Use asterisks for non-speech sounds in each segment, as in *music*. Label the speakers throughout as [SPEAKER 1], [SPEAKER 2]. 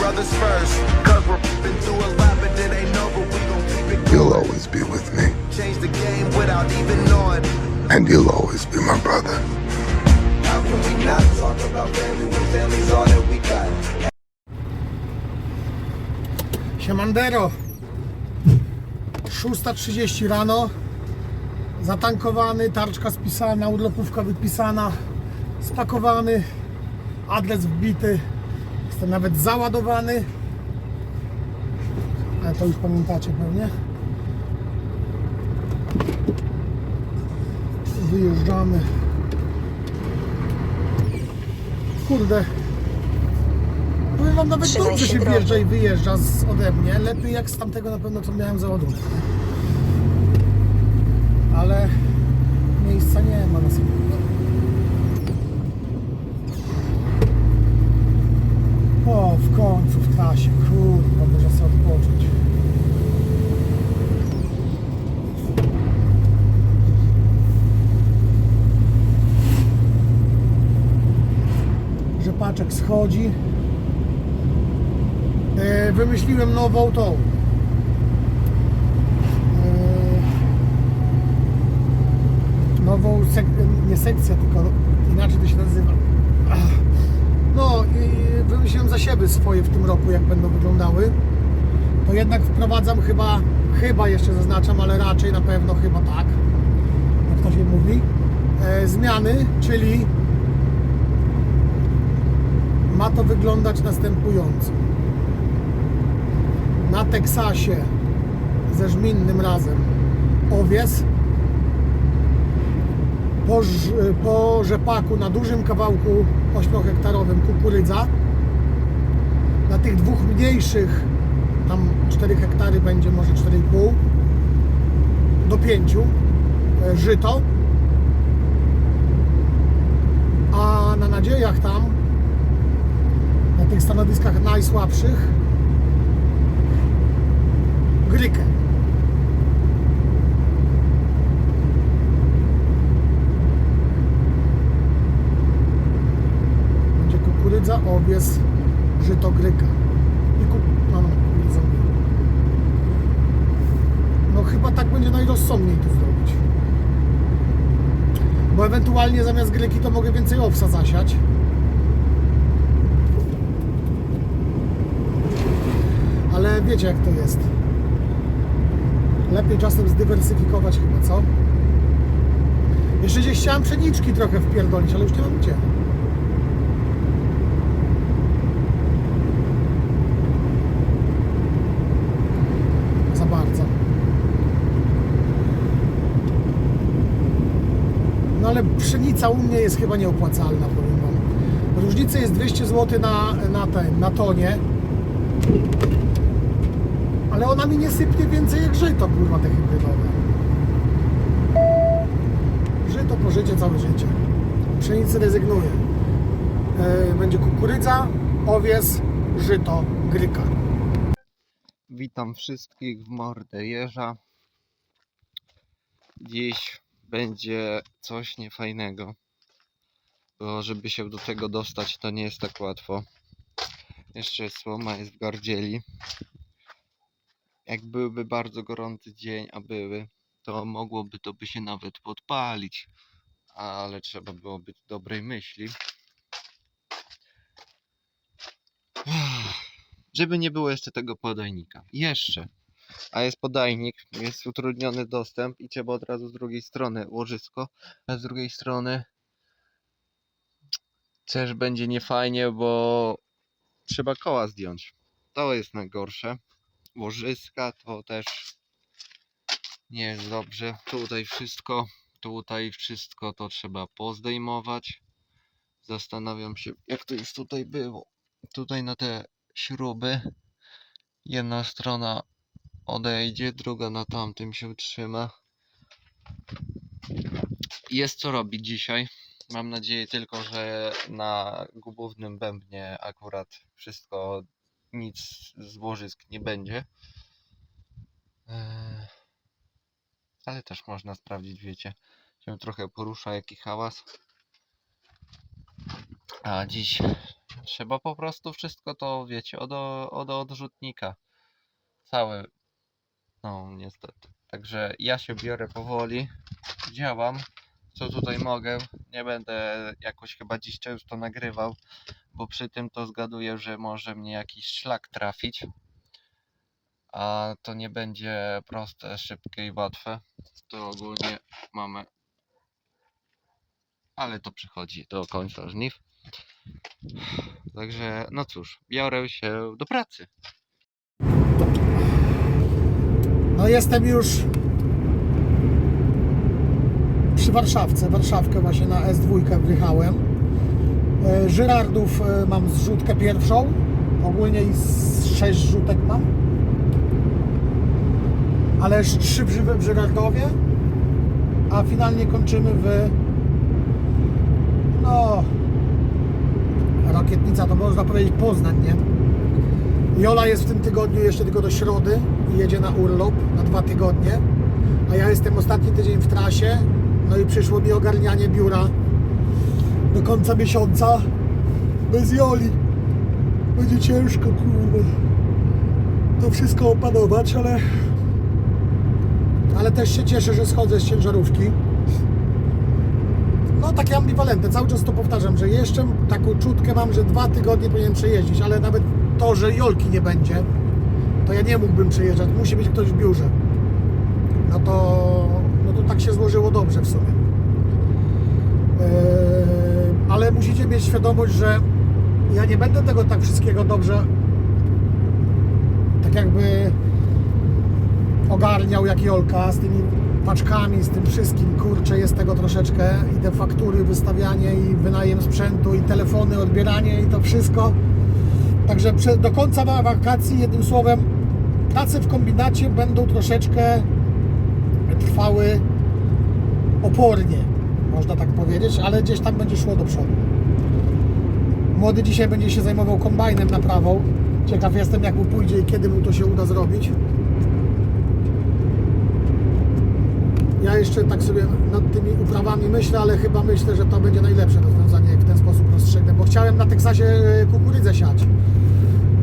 [SPEAKER 1] brothers first. Cause we're been through a lot, but it ain't over. We gon' keep it
[SPEAKER 2] You'll
[SPEAKER 1] going.
[SPEAKER 2] always be with me,
[SPEAKER 1] Change the game without even knowing.
[SPEAKER 2] and you'll always be my brother.
[SPEAKER 1] How can we not talk about family when family's all that we got?
[SPEAKER 3] Siemandero 6.30 rano Zatankowany, tarczka spisana, urlopówka wypisana Spakowany Adres wbity Jestem nawet załadowany Ale to już pamiętacie pewnie Wyjeżdżamy Kurde Powiem wam, nawet
[SPEAKER 4] Trzymaj
[SPEAKER 3] dobrze
[SPEAKER 4] się
[SPEAKER 3] się
[SPEAKER 4] drogi.
[SPEAKER 3] wjeżdża i wyjeżdża z, ode mnie. Lepiej jak z tamtego na pewno, co miałem załadunek. Ale miejsca nie ma na sobie. O, w końcu w trasie. Kurwa, można sobie odpocząć. Rzepaczek schodzi. E, wymyśliłem nową tą. E, nową sek nie sekcję, tylko inaczej to się nazywa. Ach. No i wymyśliłem za siebie swoje w tym roku, jak będą wyglądały. To jednak wprowadzam chyba, chyba jeszcze zaznaczam, ale raczej na pewno chyba tak, jak to się mówi. E, zmiany, czyli ma to wyglądać następująco. Na Teksasie ze żminnym razem owies. Po, po rzepaku na dużym kawałku 8-hektarowym kukurydza. Na tych dwóch mniejszych, tam 4 hektary będzie może 4,5 do 5 e, żyto. A na nadziejach tam na tych stanowiskach najsłabszych grykę. Będzie owies, żyto, gryka. I ku... no, no. No chyba tak będzie najrozsądniej to zrobić. Bo ewentualnie zamiast gryki to mogę więcej owsa zasiać. Ale wiecie jak to jest. Lepiej czasem zdywersyfikować chyba, co? Jeszcze gdzieś chciałem pszeniczki trochę wpierdolić, ale już nie mam gdzie. Za bardzo. No ale pszenica u mnie jest chyba nieopłacalna, powiem wam. Różnica jest 200 zł na, na, ten, na tonie. Ale ona mi nie sypnie więcej jak żyto, kurwa, te hybrydowe. Żyto po życie, całe życie. Pszenicy rezygnuję. E, będzie kukurydza, owies, żyto, gryka.
[SPEAKER 5] Witam wszystkich w mordę jeża. Dziś będzie coś niefajnego. Bo żeby się do tego dostać, to nie jest tak łatwo. Jeszcze słoma jest w gardzieli. Jak byłby bardzo gorący dzień, a były, to mogłoby to by się nawet podpalić. Ale trzeba było być dobrej myśli. Żeby nie było jeszcze tego podajnika. Jeszcze. A jest podajnik, jest utrudniony dostęp i trzeba od razu z drugiej strony łożysko, a z drugiej strony też będzie niefajnie, bo trzeba koła zdjąć. To jest najgorsze. Łożyska to też nie jest dobrze. Tutaj wszystko, tutaj wszystko to trzeba pozdejmować. Zastanawiam się, jak to już tutaj było. Tutaj na te śruby jedna strona odejdzie, druga na tamtym się trzyma. Jest co robić dzisiaj. Mam nadzieję tylko, że na głównym bębnie akurat wszystko, nic z łożysk nie będzie. Eee, Ale też można sprawdzić, wiecie, się trochę porusza, jaki hałas. A dziś Trzeba po prostu wszystko to, wiecie, od, od odrzutnika. Całe. No, niestety. Także ja się biorę powoli. Działam. Co tutaj mogę. Nie będę jakoś chyba dziś często nagrywał, bo przy tym to zgaduję, że może mnie jakiś szlak trafić. A to nie będzie proste, szybkie i łatwe. To ogólnie mamy. Ale to przychodzi do końca żniw. Także, no cóż, biorę się do pracy.
[SPEAKER 3] No jestem już przy Warszawce. Warszawkę właśnie na S2 wjechałem. E, Żyrardów e, mam zrzutkę pierwszą. Ogólnie i z 6 zrzutek mam. Ale 3 w Ży- w Żyrardowie. A finalnie kończymy w no Rakietnica to można powiedzieć Poznań, nie? Jola jest w tym tygodniu jeszcze tylko do środy i jedzie na urlop na dwa tygodnie, a ja jestem ostatni tydzień w trasie, no i przyszło mi ogarnianie biura do końca miesiąca bez Joli. Będzie ciężko, kurwa, to wszystko opanować, ale ale też się cieszę, że schodzę z ciężarówki. No takie ambiwalentne, cały czas to powtarzam, że jeszcze taką czutkę mam, że dwa tygodnie powinienem przejeździć, ale nawet to, że Jolki nie będzie, to ja nie mógłbym przejeżdżać, musi być ktoś w biurze. No to, no to tak się złożyło dobrze w sumie. Eee, ale musicie mieć świadomość, że ja nie będę tego tak wszystkiego dobrze tak jakby ogarniał jak Jolka z tymi paczkami, z tym wszystkim, kurczę, jest tego troszeczkę i te faktury, wystawianie i wynajem sprzętu i telefony, odbieranie i to wszystko. Także do końca wa- wakacji, jednym słowem, prace w kombinacie będą troszeczkę trwały opornie, można tak powiedzieć, ale gdzieś tam będzie szło do przodu. Młody dzisiaj będzie się zajmował kombajnem naprawą. Ciekaw jestem, jak mu pójdzie i kiedy mu to się uda zrobić. Ja jeszcze tak sobie nad tymi uprawami myślę, ale chyba myślę, że to będzie najlepsze rozwiązanie, jak w ten sposób rozstrzygnę, bo chciałem na Teksasie e, kukurydzę siać,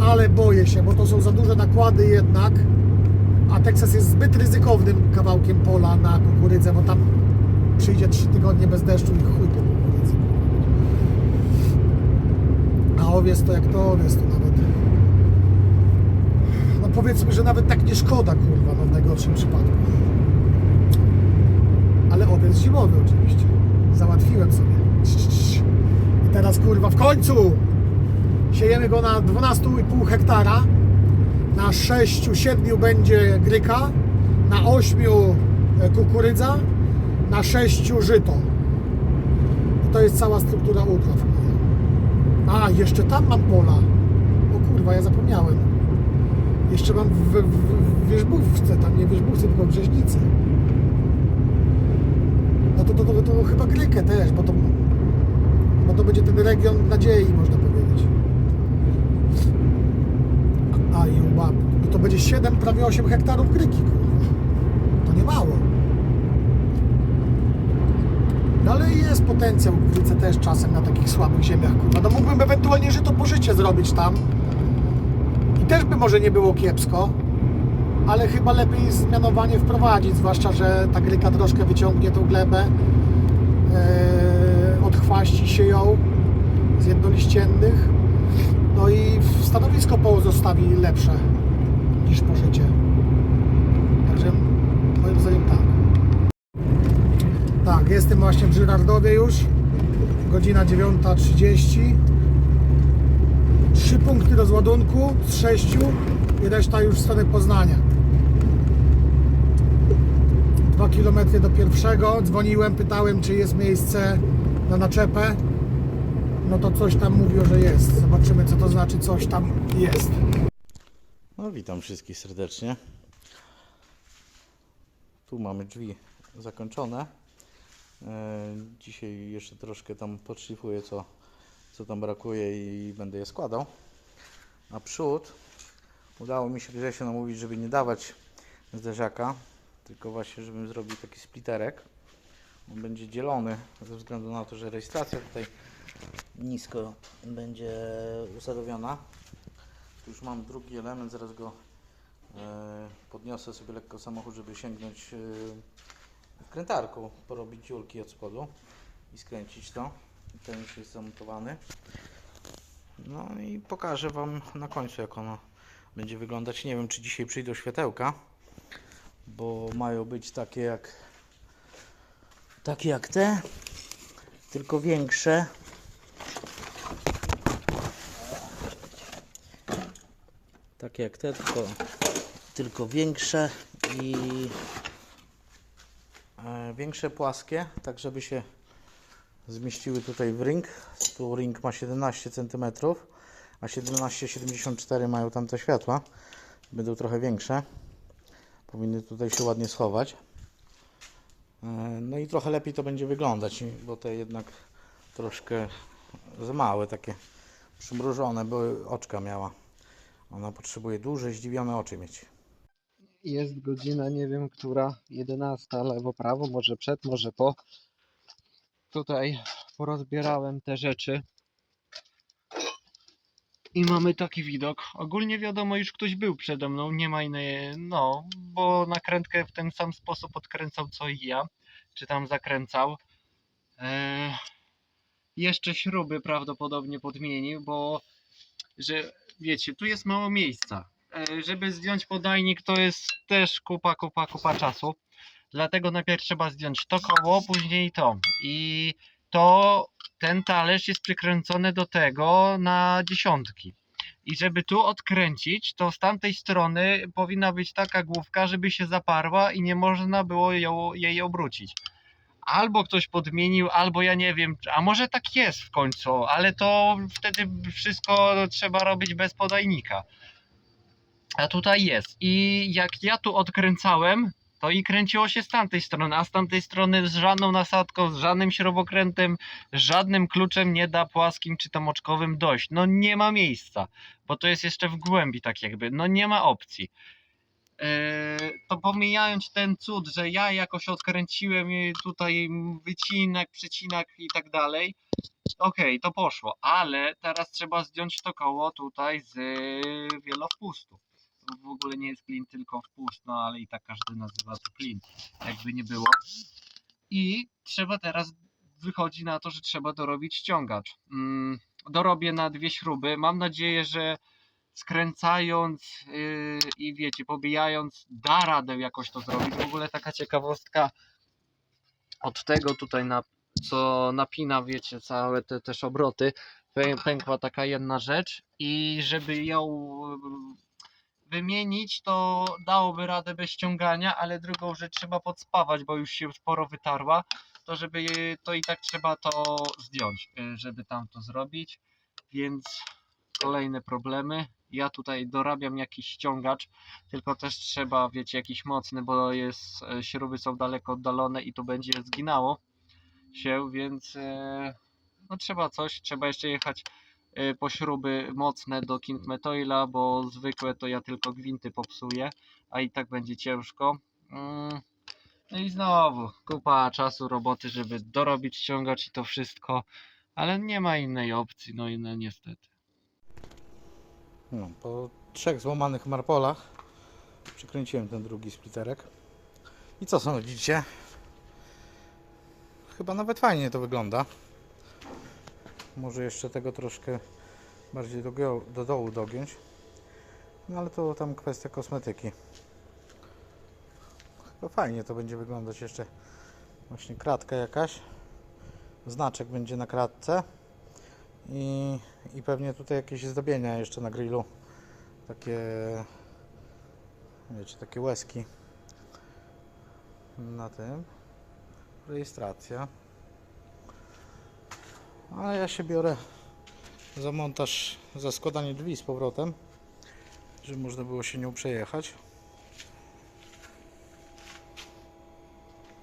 [SPEAKER 3] ale boję się, bo to są za duże nakłady jednak, a Teksas jest zbyt ryzykownym kawałkiem pola na kukurydzę, bo tam przyjdzie 3 tygodnie bez deszczu i chuj po kukurydzy. A owiec to jak to owiec to nawet... No powiedzmy, że nawet tak nie szkoda, kurwa, no w najgorszym przypadku. Ale owiec zimowy oczywiście. Załatwiłem sobie. I teraz kurwa w końcu siejemy go na 12,5 hektara. Na 6-7 będzie gryka, na 8 e, kukurydza, na 6 żyto. I to jest cała struktura upraw. A, jeszcze tam mam pola. O kurwa, ja zapomniałem. Jeszcze mam w, w, w wierzbówce, tam nie wierzbówce, tylko. No to, to, to, to chyba Grykę też, bo to, bo to będzie ten region nadziei, można powiedzieć. A, a i to będzie 7, prawie 8 hektarów Gryki, kurwa. To nie mało. No ale jest potencjał w Gryce też czasem na takich słabych ziemiach, kurwa. No mógłbym ewentualnie żyto pożycie zrobić tam. I też by może nie było kiepsko ale chyba lepiej zmianowanie wprowadzić, zwłaszcza, że ta gryka troszkę wyciągnie tą glebę, e, odchwaści się ją z jednoliściennych, no i stanowisko pozostawi lepsze niż pożycie. Także moim zdaniem tak. Tak, jestem właśnie w Żyrardowie już, godzina 9.30. Trzy punkty rozładunku z sześciu i reszta już w stronę Poznania. Dwa kilometry do pierwszego. Dzwoniłem, pytałem, czy jest miejsce na naczepę. No to coś tam mówiło, że jest. Zobaczymy, co to znaczy, coś tam jest.
[SPEAKER 4] No witam wszystkich serdecznie. Tu mamy drzwi zakończone. E, Dzisiaj jeszcze troszkę tam podszlifuję co, co tam brakuje i będę je składał. A przód udało mi się Grzesiu namówić, żeby nie dawać zderzaka, tylko właśnie żebym zrobił taki splitterek. On będzie dzielony ze względu na to, że rejestracja tutaj nisko będzie usadowiona. Tu już mam drugi element, zaraz go e, podniosę sobie lekko samochód, żeby sięgnąć e, wkrętarką, porobić dziurki od spodu i skręcić to. Ten już jest zamontowany. No i pokażę Wam na końcu jak ono będzie wyglądać. Nie wiem czy dzisiaj przyjdą światełka, bo mają być takie jak takie jak te, tylko większe. Takie jak te, tylko, tylko większe i e, większe płaskie, tak żeby się zmieściły tutaj w ring. Tu ring ma 17 cm, a 17,74 mają tamte światła. Będą trochę większe. Powinny tutaj się ładnie schować. E, No i trochę lepiej to będzie wyglądać, bo te jednak troszkę za małe, takie przymrużone, bo oczka miała. Ona potrzebuje duże, zdziwione oczy mieć.
[SPEAKER 5] Jest godzina, nie wiem która, 11, lewo, prawo, może przed, może po. Tutaj porozbierałem te rzeczy. I mamy taki widok. Ogólnie wiadomo, już ktoś był przede mną, nie ma innej, no, bo nakrętkę w ten sam sposób odkręcał co i ja, czy tam zakręcał. Eee, jeszcze śruby prawdopodobnie podmienił, bo że wiecie, tu jest mało miejsca. E, żeby zdjąć podajnik to jest też kupa, kupa, kupa czasu. Dlatego najpierw trzeba zdjąć to koło, później to. I to ten talerz jest przykręcony do tego na dziesiątki. I żeby tu odkręcić, to z tamtej strony powinna być taka główka, żeby się zaparła i nie można było ją, jej obrócić. Albo ktoś podmienił, albo ja nie wiem, a może tak jest w końcu, ale to wtedy wszystko trzeba robić bez podajnika. A tutaj jest. I jak ja tu odkręcałem, to i kręciło się z tamtej strony, a z tamtej strony z żadną nasadką, z żadnym śrubokrętem, żadnym kluczem nie da płaskim czy tam oczkowym dojść. No nie ma miejsca, bo to jest jeszcze w głębi tak jakby, no nie ma opcji. Eee, to pomijając ten cud, że ja jakoś odkręciłem tutaj wycinek, przycinak i tak dalej, okej, to poszło, ale teraz trzeba zdjąć to koło tutaj z wielowpustu. W ogóle nie jest klin, tylko wpust, no ale i tak każdy nazywa to klin, jakby nie było. I trzeba teraz, wychodzi na to, że trzeba dorobić ściągacz. Mm, dorobię na dwie śruby, mam nadzieję, że skręcając yy, i wiecie, pobijając, da radę jakoś to zrobić. W ogóle taka ciekawostka od tego tutaj na co napina, wiecie, całe te też obroty, pę- pękła taka jedna rzecz i żeby ją wymienić, to dałoby radę bez ściągania, ale drugą rzecz trzeba podspawać, bo już się sporo wytarła, to żeby to i tak trzeba to zdjąć, y, żeby tam to zrobić, więc kolejne problemy. Ja tutaj dorabiam jakiś ściągacz, tylko też trzeba, wiecie, jakiś mocny, bo jest, e, śruby są daleko oddalone i to będzie zginało się, więc e, no trzeba coś, trzeba jeszcze jechać e, po śruby mocne do King Metoila, bo zwykłe to ja tylko gwinty popsuję, a i tak będzie ciężko. Mm, No i znowu kupa czasu, roboty, żeby dorobić ściągacz i to wszystko, ale nie ma innej opcji, no i no niestety.
[SPEAKER 4] No, po trzech złamanych marpolach przykręciłem ten drugi splitterek. I co sądzicie? Chyba nawet fajnie to wygląda. Może jeszcze tego troszkę bardziej do, do dołu dogiąć. No ale to tam kwestia kosmetyki. Chyba fajnie to będzie wyglądać jeszcze. Właśnie kratka jakaś. Znaczek będzie na kratce. I, I pewnie tutaj jakieś zdobienia jeszcze na grillu. Takie, wiecie, takie łezki na tym. Rejestracja. Ale ja się biorę za montaż, za składanie drzwi z powrotem, żeby można było się nią przejechać.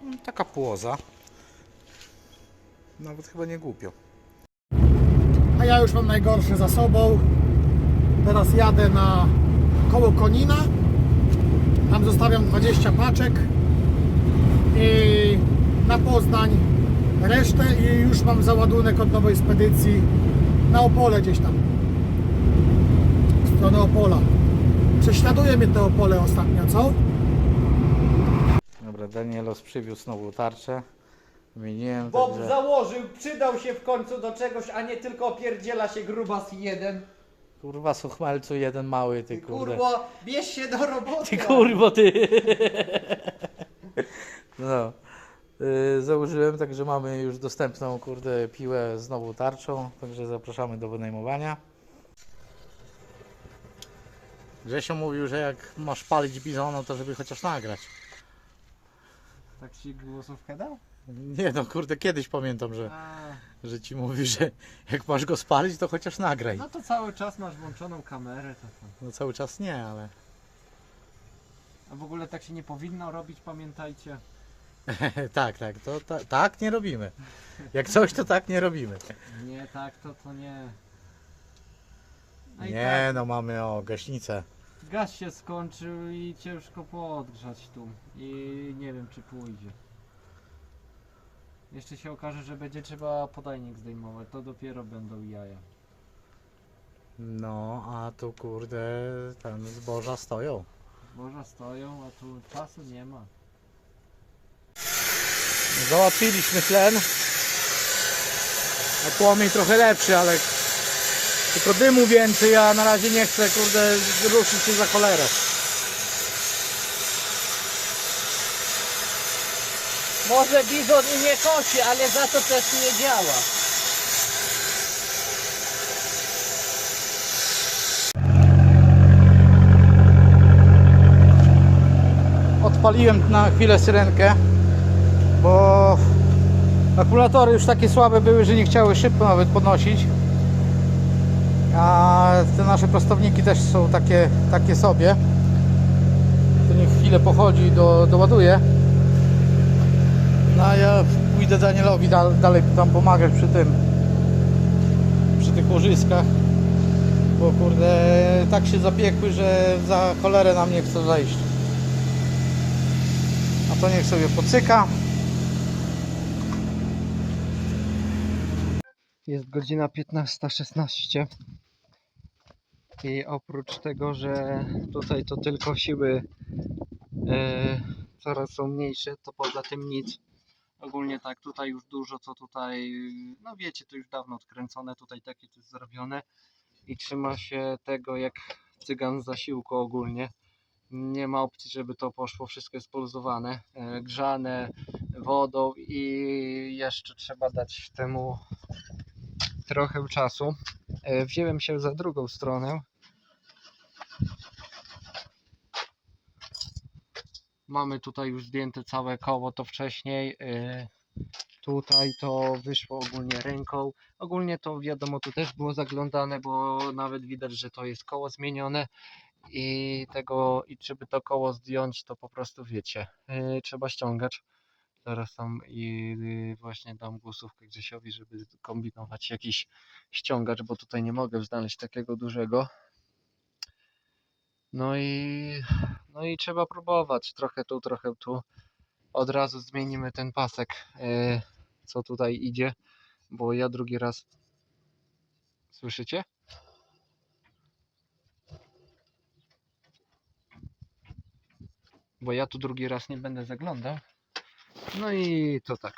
[SPEAKER 4] Mm, Taka płoza. Nawet chyba nie głupio.
[SPEAKER 3] A ja już mam najgorsze za sobą. Teraz jadę na koło Konina. Tam zostawiam 20 paczek. I na Poznań resztę i już mam załadunek od nowej spedycji na Opole gdzieś tam. W stronę Opola. Prześladuje mnie te Opole ostatnio, co?
[SPEAKER 4] Dobra, Danielos przywiózł nową tarczę. Wymieniłem,
[SPEAKER 6] Bob
[SPEAKER 4] także...
[SPEAKER 6] założył, przydał się w końcu do czegoś, a nie tylko opierdziela się grubas jeden.
[SPEAKER 4] Kurwa, suchmalcu jeden mały, ty
[SPEAKER 6] Ty
[SPEAKER 4] kurde.
[SPEAKER 6] kurwo, bierz się do roboty.
[SPEAKER 4] Ty kurwo, ty! *laughs* No. Y, Założyłem, także mamy już dostępną, kurde, piłę z nową tarczą, także zapraszamy do wynajmowania. Grzesio mówił, że jak masz palić bizona, to żeby chociaż nagrać.
[SPEAKER 6] Tak ci głosówkę dał?
[SPEAKER 4] Nie no, kurde, kiedyś pamiętam, że, że ci mówi, że jak masz go spalić, to chociaż nagraj.
[SPEAKER 6] No to cały czas masz włączoną kamerę. To, to.
[SPEAKER 4] No cały czas nie, ale...
[SPEAKER 6] A w ogóle tak się nie powinno robić, pamiętajcie. *laughs*
[SPEAKER 4] tak, tak, to ta, tak nie robimy. Jak coś, to tak nie robimy.
[SPEAKER 6] Nie, tak, to to nie. No i
[SPEAKER 4] Nie no, mamy o gaśnicę.
[SPEAKER 6] tak, gaz się skończył i ciężko podgrzać tu. I nie wiem czy pójdzie. Jeszcze się okaże, że będzie trzeba podajnik zdejmować, to dopiero będą jaja.
[SPEAKER 4] No, a tu kurde, ten zboża stoją.
[SPEAKER 6] Boża stoją, a tu czasu nie ma.
[SPEAKER 4] Załatwiliśmy tlen. A płomień trochę lepszy, ale tylko dymu więcej, a na razie nie chcę, kurde, ruszyć się za cholerę.
[SPEAKER 6] Może bizon i nie kosi, ale za to też nie działa.
[SPEAKER 4] Odpaliłem na chwilę syrenkę, bo akumulatory już takie słabe były, że nie chciały szybko nawet podnosić. A te nasze prostowniki też są takie, takie sobie. To niech chwilę pochodzi do, doładuje. No a ja pójdę Danielowi dal, dalej tam pomagać przy tym, przy tych łożyskach. Bo kurde, tak się zapiekły, że za cholerę nam nie chce zejść. A to niech sobie pocyka.
[SPEAKER 5] Jest godzina 15.16 i oprócz tego, że tutaj to tylko siły e, coraz są mniejsze, to poza tym nic. Ogólnie tak, tutaj już dużo co tutaj, no wiecie, to już dawno odkręcone, tutaj takie to jest zrobione i trzyma się tego jak cygan z zasiłku ogólnie. Nie ma opcji, żeby to poszło, wszystko jest poluzowane, e, grzane wodą i jeszcze trzeba dać temu trochę czasu. E, Wziąłem się za drugą stronę. Mamy tutaj już zdjęte całe koło, to wcześniej. e, Tutaj to wyszło ogólnie ręką. Ogólnie to wiadomo, tu też było zaglądane, bo nawet widać, że to jest koło zmienione. I tego, i żeby to koło zdjąć, to po prostu wiecie, e, trzeba ściągać. Zaraz tam i y, właśnie dam głosówkę Grzesiowi, żeby kombinować jakiś ściągacz, bo tutaj nie mogę znaleźć takiego dużego. No i, no i trzeba próbować. Trochę tu, trochę tu. Od razu zmienimy ten pasek, y, co tutaj idzie, bo ja drugi raz. Słyszycie? Bo ja tu drugi raz nie będę zaglądał. No i to tak.